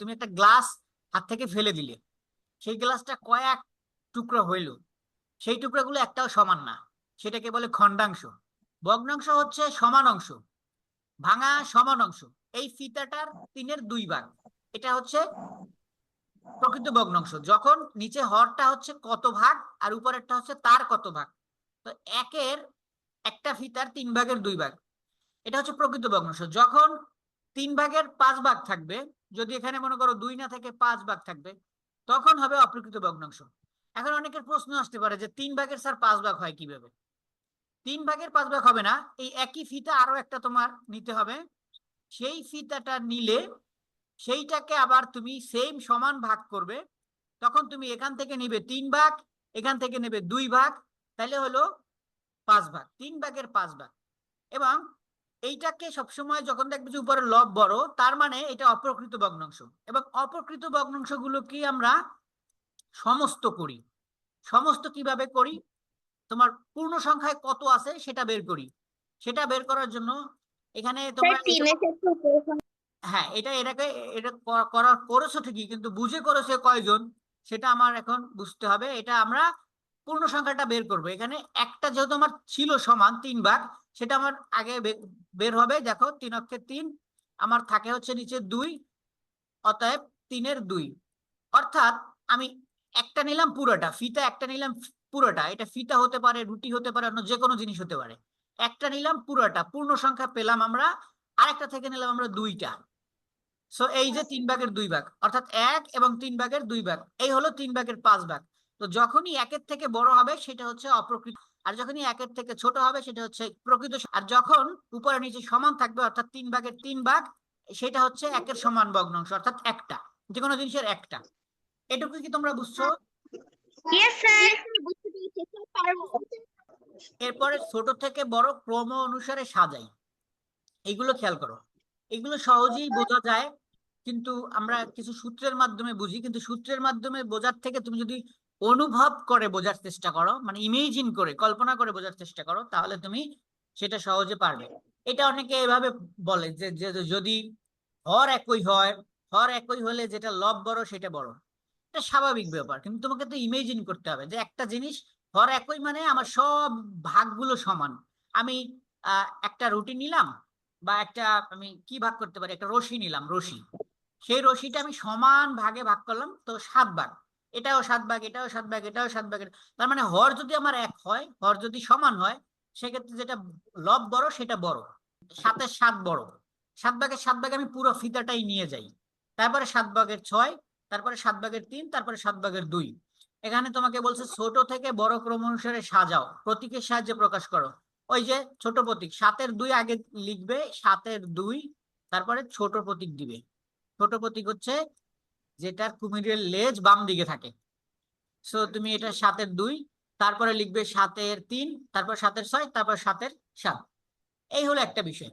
তুমি একটা গ্লাস হাত থেকে ফেলে দিলে, সেই গ্লাসটা কয়েক টুকরো হইল, সেই টুকরোগুলো একটাও সমান না, সেটাকে বলে খণ্ডাংশ। ভগ্নাংশ হচ্ছে সমান অংশ, ভাঙা সমান অংশ, এই ফিতাটার তিনের দুই ভাগ, এটা হচ্ছে প্রকৃত ভগ্নাংশ, যখন নিচে হরটা হচ্ছে কত ভাগ আর উপরেরটা হচ্ছে তার কত ভাগ, তো একের একটা ফিতার তিন ভাগের দুই ভাগ, এটা হচ্ছে প্রকৃত ভগ্নাংশ, যখন তিন ভাগের পাঁচ ভাগ থাকবে, যদি এখানে মনে করো দুই না থেকে পাঁচ ভাগ থাকবে, তখন হবে অপ্রকৃত ভগ্নাংশ। এখন অনেকের প্রশ্ন আসতে পারে যে তিন ভাগের স্যার পাঁচ ভাগ হয় কীভাবে? তিন ভাগের পাঁচ ভাগ হবে না, এই একই ফিতা আরও একটা তোমার নিতে হবে। সেই ফিতাটা নিলে সেইটাকে আবার তুমি সেম সমান ভাগ করবে, তখন তুমি এখান থেকে নিবে তিন ভাগ, এখান থেকে নেবে দুই ভাগ তাহলে হলো পাঁচ ভাগ, তিন ভাগের পাঁচ ভাগ। এবং এইটাকে সবসময় যখন দেখবে যে উপরে লব বড় তার মানে এটা অপ্রকৃত ভগ্নাংশ। এবং অপ্রকৃত ভগ্নাংশ গুলোকে আমরা সমস্ত করি। সমস্ত কীভাবে করি? তোমার পূর্ণ সংখ্যায় কত আছে সেটা বের করি। সেটা বের করার জন্য এখানে তোমরা হ্যাঁ এটা এটাকে এটা করা করেছ ঠিকই কিন্তু বুঝে করেছে কয়জন সেটা আমার এখন বুঝতে হবে। এটা আমরা পূর্ণ সংখ্যাটা বের করব। এখানে একটা যেহেতু আমার ছিল সমান তিন ভাগ সেটা আমার আগে বের হবে। দেখো, তিন অক্ষে তিন, আমার থাকে হচ্ছে নিচে দুই, অতএব তিনের দুই। অর্থাৎ আমি একটা নিলাম পুরোটা, ফিতা একটা নিলাম পুরোটা। এটা ফিতা হতে পারে, রুটি হতে পারে, অন্য যে কোনো জিনিস হতে পারে। একটা নিলাম পুরোটা, পূর্ণ সংখ্যা পেলাম আমরা, আরেকটা থেকে নিলাম আমরা দুইটা। সো এই যে তিন ভাগের দুই ভাগ, অর্থাৎ এক এবং তিন ভাগের দুই ভাগ, এই হলো তিন ভাগের পাঁচ ভাগ। তো যখনই একের থেকে বড় হবে, সেটা হচ্ছে অপ্রকৃত আর যখনই একের থেকে ছোট হবে সেটা হচ্ছে প্রকৃত আর যখন উপরে নিচে সমান থাকবে অর্থাৎ তিন ভাগের তিন ভাগ সেটা হচ্ছে একের সমান ভগ্নাংশ অর্থাৎ একটা যে কোনো জিনিসের একটা। এটুকু কি তোমরা বুঝছ? এরপরে ছোট থেকে বড় ক্রম অনুসারে সাজাই। এগুলো খেয়াল করো। এগুলো সহজেই বোঝা যায় কিন্তু আমরা কিছু সূত্রের মাধ্যমে বুঝি কিন্তু সূত্রের মাধ্যমে বোঝার থেকে তুমি যদি অনুভব করে বোঝার চেষ্টা করো মানে ইমেজিন করে, কল্পনা করে বোঝার চেষ্টা করো, তাহলে তুমি সেটা সহজে পারবে। এটা অনেকে এভাবে বলে যে যদি হর একই হয়, হর একই হলে যেটা লব বড় সেটা বড়। এটা স্বাভাবিক ব্যাপার, কিন্তু তোমাকে তো ইমেজিন করতে হবে যে একটা জিনিস হর একই মানে আমার সব ভাগগুলো সমান। আমি একটা রুটি নিলাম বা একটা আমি কি ভাগ করতে পারি? একটা রশি নিলাম, রশি। সেই রশিটা আমি সমান ভাগে ভাগ করলাম তো সাত ভাগ এটাও সাত ভাগ, এটাও সাত ভাগ, এটাও সাত ভাগ তার মানে হর যদি আমার এক হয়, হর যদি সমান হয়, সেক্ষেত্রে যেটা লব বড়, সেটা বড়। সাতের সাত বড়। সাত ভাগের সাত ভাগে আমি পুরো ফিতাটাই নিয়ে যাই। তারপরে সাত ভাগের ছয়, তারপরে সাত ভাগের তিন, তারপরে সাত ভাগের দুই। এখানে তোমাকে বলছে, ছোট থেকে বড় ক্রম অনুসারে সাজাও। প্রতীকের সাহায্যে প্রকাশ করো। ওই যে ছোট প্রতীক, সাতের দুই আগে লিখবে, সাতের দুই, তারপরে ছোট প্রতীক দিবে। ছোট প্রতীক হচ্ছে যেটার কুমিরের লেজ বাম দিকে থাকে। সো তুমি এটা সাতের দুই, তারপরে লিখবে সাতের তিন, তারপর সাতের ছয়, তারপর সাতের সাত। এই হলো একটা বিষয়।